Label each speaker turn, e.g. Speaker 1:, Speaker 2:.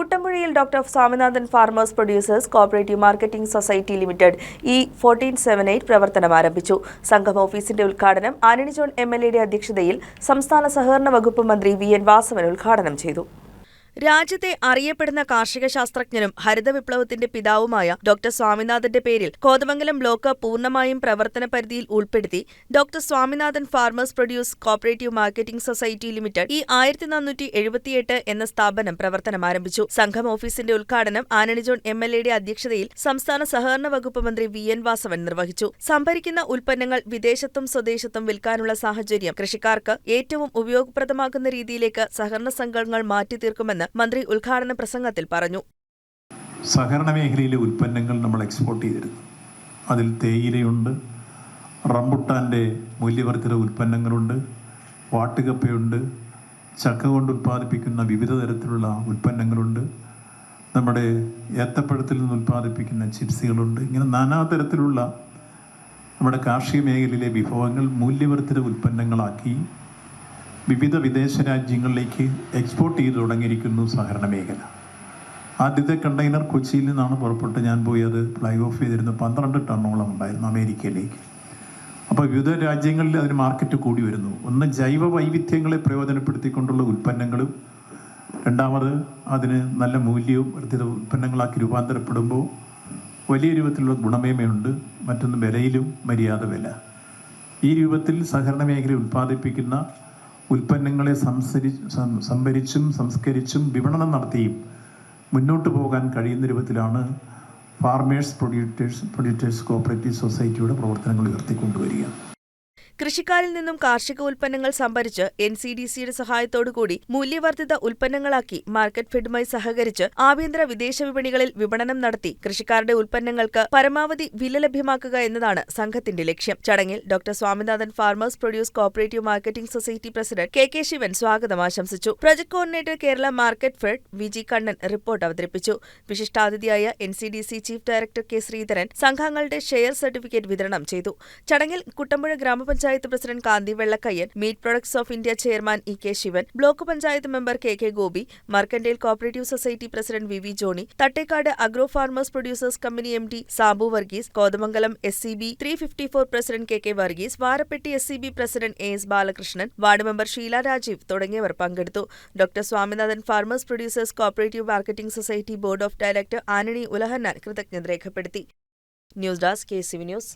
Speaker 1: കുട്ടമ്പുഴയിൽ doctor Swaminathan farmers producers cooperative marketing society limited E fourteen seven eight പ്രവർത്തനം ആരംഭിച്ചു. സംഘം ഓഫീസിന്റെ ഉദ്ഘാടനം ആന്റണി ജോൺ എം എൽ എയുടെ അധ്യക്ഷതയിൽ സംസ്ഥാന സഹകരണ വകുപ്പ് മന്ത്രി വി എൻ വാസവൻ ഉദ്ഘാടനം ചെയ്തു. രാജ്യത്തെ അറിയപ്പെടുന്ന കാർഷിക ശാസ്ത്രജ്ഞനും ഹരിത വിപ്ലവത്തിന്റെ പിതാവുമായ ഡോക്ടർ സ്വാമിനാഥന്റെ പേരിൽ കോതമംഗലം ബ്ലോക്ക് പൂർണമായും പ്രവർത്തന പരിധിയിൽ ഉൾപ്പെടുത്തി doctor Swaminathan farmers produce cooperative marketing society limited ഈ ആയിരത്തി നാനൂറ്റി എഴുപത്തിയെട്ട് എന്ന സ്ഥാപനം പ്രവർത്തനം ആരംഭിച്ചു. സംഘം ഓഫീസിന്റെ ഉദ്ഘാടനം ആനണി ജോൺ എം എൽ എയുടെ അധ്യക്ഷതയിൽ സംസ്ഥാന സഹകരണ വകുപ്പ് മന്ത്രി വി. എൻ. വാസവൻ നിർവഹിച്ചു. സംഭരിക്കുന്ന ഉൽപ്പന്നങ്ങൾ വിദേശത്തും സ്വദേശത്തും വിൽക്കാനുള്ള സാഹചര്യം കൃഷിക്കാർക്ക് ഏറ്റവും ഉപയോഗപ്രദമാകുന്ന രീതിയിലേക്ക് സഹകരണ സംഘങ്ങൾ മാറ്റിത്തീർക്കുമെന്ന് മന്ത്രി ഉദ്ഘാടന പ്രസംഗത്തിൽ പറഞ്ഞു.
Speaker 2: സഹകരണ മേഖലയിലെ ഉൽപ്പന്നങ്ങൾ നമ്മൾ എക്സ്പോർട്ട് ചെയ്തിരുന്നു അതിൽ തേയിലയുണ്ട് റംബുട്ടാന്റെ മൂല്യവർദ്ധിത ഉൽപ്പന്നങ്ങളുണ്ട് വാട്ടുകപ്പയുണ്ട് ചക്ക കൊണ്ട് ഉൽപ്പാദിപ്പിക്കുന്ന വിവിധ തരത്തിലുള്ള ഉൽപ്പന്നങ്ങളുണ്ട് നമ്മുടെ ഏത്തപ്പഴത്തിൽ നിന്ന് ഉൽപ്പാദിപ്പിക്കുന്ന ചിപ്സുകളുണ്ട് ഇങ്ങനെ നാനാതരത്തിലുള്ള നമ്മുടെ കാർഷിക മേഖലയിലെ വിഭവങ്ങൾ മൂല്യവർദ്ധിത ഉൽപ്പന്നങ്ങളാക്കി വിവിധ വിദേശ രാജ്യങ്ങളിലേക്ക് എക്സ്പോർട്ട് ചെയ്തു തുടങ്ങിയിരിക്കുന്നു സഹകരണ മേഖല. ആദ്യത്തെ കണ്ടെയ്നർ കൊച്ചിയിൽ നിന്നാണ് പുറപ്പെട്ട് ഞാൻ പോയി അത് ഫ്ലൈ ഓഫ് ചെയ്തിരുന്നു പന്ത്രണ്ട് ടണ്ണോളം ഉണ്ടായിരുന്നു അമേരിക്കയിലേക്ക്. അപ്പോൾ വിവിധ രാജ്യങ്ങളിൽ അതിന് മാർക്കറ്റ് കൂടി വരുന്നു. ഒന്ന് ജൈവ വൈവിധ്യങ്ങളെ പ്രയോജനപ്പെടുത്തിക്കൊണ്ടുള്ള ഉൽപ്പന്നങ്ങളും രണ്ടാമത് അതിന് നല്ല മൂല്യവും വർദ്ധിത ഉൽപ്പന്നങ്ങളാക്കി രൂപാന്തരപ്പെടുമ്പോൾ വലിയ രൂപത്തിലുള്ള ഗുണമേന്മയുണ്ട്. മറ്റൊന്ന് വിലയിലും മര്യാദ വില. ഈ രൂപത്തിൽ സഹകരണ മേഖല ഉൽപ്പാദിപ്പിക്കുന്ന ഉൽപ്പന്നങ്ങളെ സംസരി സംഭരിച്ചും സംസ്കരിച്ചും വിപണനം നടത്തിയും മുന്നോട്ട് പോകാൻ കഴിയുന്ന രൂപത്തിലാണ് ഫാർമേഴ്സ് പ്രൊഡ്യൂട്ടേഴ്സ് പ്രൊഡ്യൂട്ടേഴ്സ് കോപ്പറേറ്റീവ് സൊസൈറ്റിയുടെ പ്രവർത്തനങ്ങൾ ഉയർത്തിക്കൊണ്ടുവരിക.
Speaker 1: കൃഷിക്കാരിൽ നിന്നും കാർഷിക ഉൽപ്പന്നങ്ങൾ സംഭരിച്ച് എൻ സി ഡി സിയുടെ സഹായത്തോടുകൂടി മൂല്യവർദ്ധിത ഉൽപ്പന്നങ്ങളാക്കി മാർക്കറ്റ് ഫെഡുമായി സഹകരിച്ച് ആഭ്യന്തര വിദേശ വിപണികളിൽ വിപണനം നടത്തി കൃഷിക്കാരുടെ ഉൽപ്പന്നങ്ങൾക്ക് പരമാവധി വില ലഭ്യമാക്കുക എന്നതാണ് സംഘത്തിന്റെ ലക്ഷ്യം. ചടങ്ങിൽ doctor Swaminathan farmers produce cooperative marketing society president K. K. Sivan സ്വാഗതം ആശംസിച്ചു. Project coordinator Kerala market fed Viji Kannan report അവതരിപ്പിച്ചു. വിശിഷ്ടാതിഥിയായ N C D C chief director K. Sreedharan സംഘങ്ങളുടെ ഷെയർ സർട്ടിഫിക്കറ്റ് വിതരണം ചെയ്തു. ചടങ്ങിൽ കുട്ടമ്പുഴ ഗ്രാമപഞ്ചായത്ത് president Kanthi Vellakkayyan meat products of India chairman E K Sivan block panchayat member K K Gopi mercantile cooperative society president V V Johnny Thattekad agro farmers producers company M D Sabu Varghese Kothamangalam S C B three fifty four president K K Varghese Varappetty S C B president A S Balakrishnan ward member Sheela Rajeev തുടങ്ങിയവർ പങ്കെടുത്തു. Doctor Swaminathan farmers producers cooperative marketing society board of director Antony Ulahannan കൃതജ്ഞത രേഖപ്പെടുത്തി. News desk K C news.